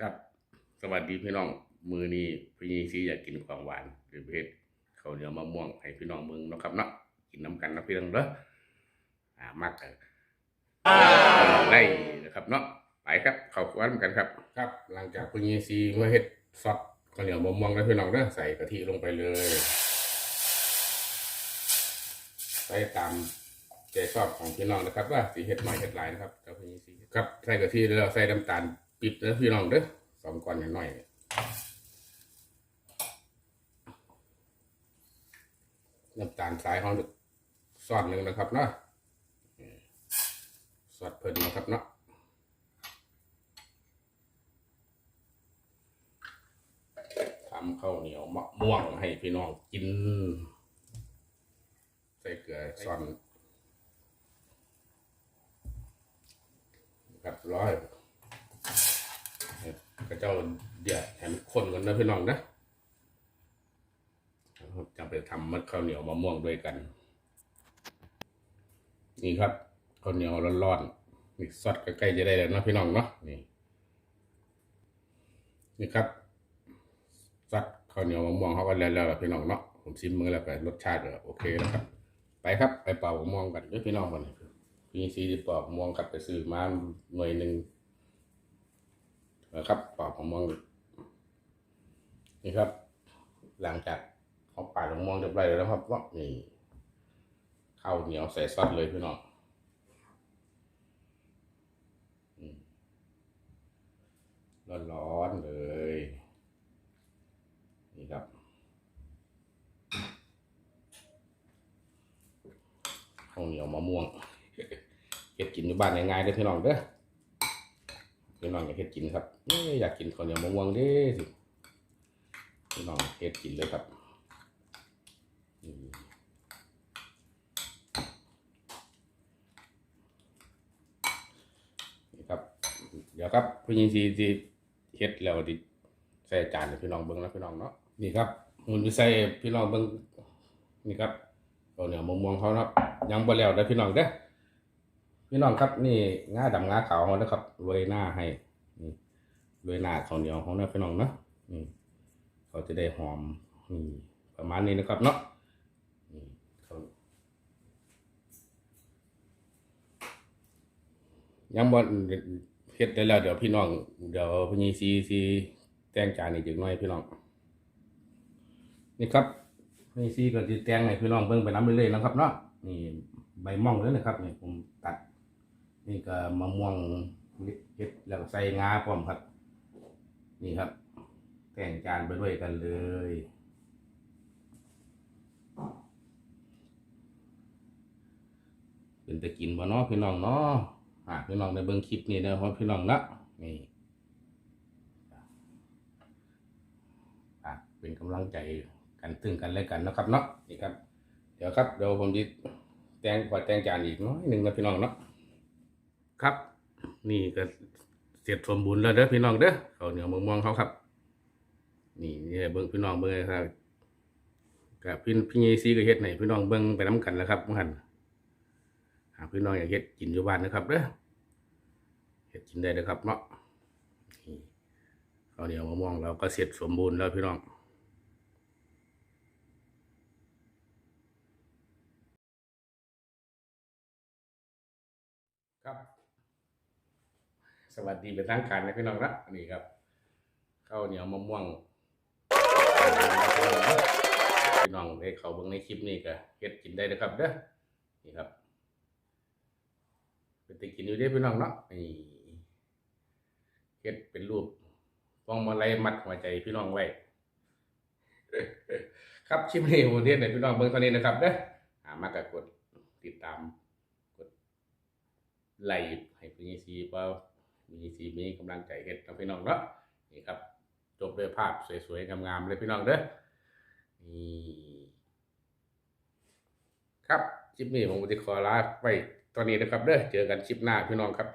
ครับ สวัสดีพี่น้อง มือนี้พี่ยีซีอยากกินของหวานหรือเพชรข้าวเหนียวมะม่วงให้พี่น้องเมืองเนาะครับเนาะกินน้ำกันนะพี่น้องเด้ออ่ามากเลยไล่นะครับเนาะไปครับ เข้าครัวน้ำกันครับ ครับ หลังจากพี่ยีซีเมื่อเฮ็ดซอสข้าวเหนียวมะม่วงแล้วพี่น้องเด้อใส่กะทิลงไปเลยใส่ตามใจชอบของพี่น้องนะครับ ว่าสีเห็ดหน่อยเห็ดหลายนะครับกับพี่ยีซีครับใส่กะทิแล้วใส่น้ำตาล ปิบนะพี่น้องเด้อสองก้อนหน่อยน้ำตาลสายเขาซอสหนึ่งนะครับเนาะซอสเพิ่นนะครับเนาะทำข้าวเหนียวมะม่วงให้พี่น้องกิน ใส่เกลือซ่อนกับร้อย กระเจ้าเดือดแถมคนกันนะพี่น้องนะจะไปทำมัดข้าวเหนียวมะม่วงด้วยกัน นี่ครับข้าวเหนียวร้อนๆนี่ซอสใกล้ๆจะได้แล้วนะพี่น้องเนาะนี่นี่ครับซอสข้าวเหนียวมะม่วงเขาก็แล้วแล้วพี่น้องเนาะผมชิมมือแล้วก็รสชาติก็โอเคแล้วครับ ไปครับไปเป่ามะม่วงกันเด้วยพี่น้องกันพี่ซีดีปอกมะม่วงกลับไปซื้อมาหน่วยหนึ่ง นะครับปอกมะม่วงนี่ครับ หลังจากเขาปาดมะม่วงเรียบร้อยแล้วครับว่านี่ข้าวเหนียวใส่ซอสเลยพี่น้องอืมร้อนๆเลย นี่ครับข้าวเหนียวมะม่วงเฮ็ดกินอยู่บ้านง่ายๆเด้พี่น้องเด้อ พี่น้องอยากเฮ็ดกินครับอยากกินข้าวเหนียวมะม่วงด้สิพี่น้องเฮ็ดกินเลยครับนี่ครับ เดี๋ยวครับพี่ยิงซีที่เฮ็ดแล้วดิใส่จานพี่น้องเบิ่งนะพี่น้องเนาะนี่ครับมันไปใส่พี่น้องเบิ่งนี่ครับข้าวเหนียวมะม่วงเขานะครับยังบ่แล้วได้พี่น้องเด้อ พี่น้องครับนี่ง่าดำง่าขาวเขานะครับโรยหน้าให้นี่โรยหน้าข้าวเหนียวของนะพี่น้องเนาะนี่เขาจะได้หอมนี่ประมาณนี้นะครับเนาะนี่เขายังบ่เฮ็ดได้แล้วเดี๋ยวพี่น้องเดี๋ยวพี่ซีซีแต่งจานอีกจักหน่อยพี่น้อง นี่ครับนี่ซีก็จะแต่งให้พี่น้องเบิ่งไปน้ำเรื่อยๆนะครับเนาะนี่ใบม่องเลยนะครับนี่ผมตัด นี่ก็มะม่วงเฮ็ดแล้วก็ใส่งาพร้อมครับ นี่ครับ แต่งจานไปด้วยกันเลย เป็นตะกินบ่เนาะพี่น้องเนาะหากพี่น้องได้เบิ่งคลิปนี้นะครับพี่น้องนะนี่เป็นกำลังใจกันตึงกันและกันนะครับเนาะนี่ครับ เดี๋ยวครับเดี๋ยวผมจะแต่งขอแต่งจานอีกน้อยหนึ่งนะพี่น้องเนาะ ครับ นี่ก็เสร็จสมบูรณ์แล้วเด้อพี่น้องเด้อเขาเหนียวมะม่วงเขาครับ นี่นี่เบิ้งพี่น้องเบิ้งครับกับพี่พี่ยีซีก็เฮ็ดให้พี่น้องเบิ้งไปน้ำกันแล้วครับมื่อหันหากพี่น้องอยากเฮ็ดกินอยู่บ้านนะครับเด้อเฮ็ดกินได้เลยครับเนาะนี่ข้าเหนียวมะม่วงเราก็เสร็จสมบูรณ์แล้วพี่น้องครับ วัสดีเป็นทางการนะพี่น้องนะนี่ครับข้าวเหนียวมะม่วงพี่น้องได้เขาเบิ่งในคลิปนี้ก็เฮ็ดกินได้นะครับเด้อนี่ครับเป็นติกินอยู่ได้พี่น้องเนาะนี่เฮ็ดเป็นรูปฟองมาลัยมัดหัวใจพี่น้องไว้ครับคลิปนี้ผมเทศให้พี่น้องเบิ่งเท่านี้นะครับเด้อหามากกกดติดตามกดไล่ให้พี่ยีซีว่า พี่ยีซีมีกำลังใจเห็ดกับพี่น้องเนาะนี่ครับจบด้วยภาพสวยๆงามๆเลยพี่น้องเด้อนี่ครับคลิปนี้ผมจะขอลาไปตอนนี้นะครับเด้อเจอกันคลิปหน้าพี่น้องครับ